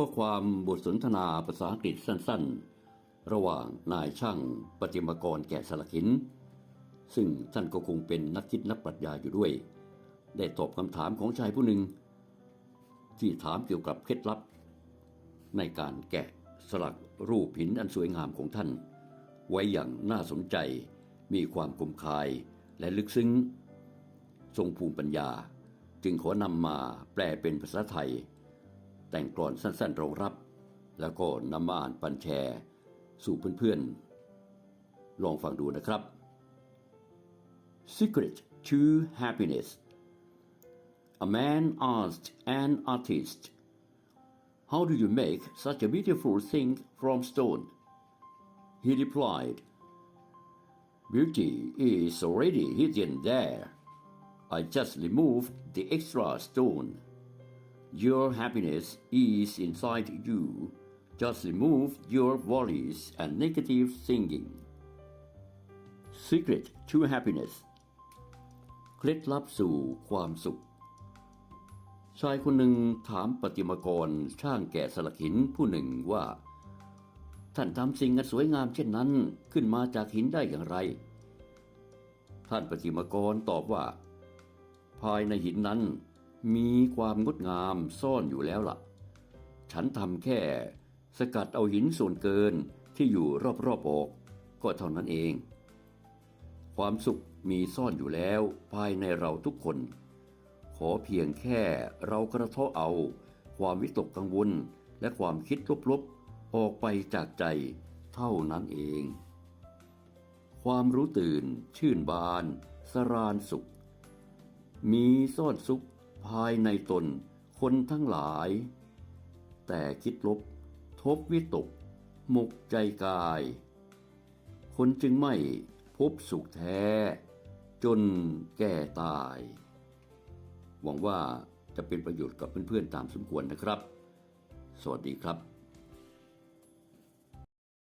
ข้อความบทสนทนาภาษาอังกฤษสั้นๆ ระหว่างนายช่างประติมากรแกะสลักหิน ซึ่งท่านก็คงเป็นนักคิดนักปรัชญาอยู่ด้วย ได้ตอบคำถามของชายผู้หนึ่ง ที่ถามเกี่ยวกับเคล็ดลับ ในการแกะสลักรูปหินอันสวยงามของท่าน ไว้อย่างน่าสนใจมีความคมคายและลึกซึ้ง ทรงภูมิปัญญา จึงขอนำมาแปลเป็นภาษาไทย แต่งกลอนสั้นๆรองรับ แล้วก็นำมาอ่านปันแชร์ สู่เพื่อนๆ ลองฟังดูนะครับ Secret to Happiness A man asked an artist, How do you make such a beautiful thing from stone? He replied, Beauty is already hidden there. I just removed the extra stone. Your happiness is inside you. Just remove your worries and negative thinking. Secret to happiness เคล็ดลับสู่ความสุข ชายคนหนึ่งถามปฏิมากรช่างแกะสลักหินผู้หนึ่งว่า ท่านทำสิ่งอันสวยงามเช่นนั้นขึ้นมาจากหินได้อย่างไร ท่านปฏิมากรตอบว่า ภายในหินนั้น มีความงดงามซ่อนอยู่แล้วล่ะ ฉันทำแค่สกัดเอาหินส่วนเกินที่อยู่รอบๆอบอก ก็เท่านั้นเอง ความสุขมีซ่อนอยู่แล้วภายในเราทุกคน ขอเพียงแค่เรากระเทาะเอา ความวิตกกังวลและความคิดลบๆ ออกไปจากใจเท่านั้นเอง ความรู้ตื่นชื่นบาน สรานสุข มีซ่อนสุข ภายในตนคนทั้งหลาย แต่คิดลบ ทบวิตก หมกใจกาย คนจึงไม่พบสุขแท้ จนแก่ตาย หวังว่าจะเป็นประโยชน์กับเพื่อนๆตามสมควรนะครับ สวัสดีครับ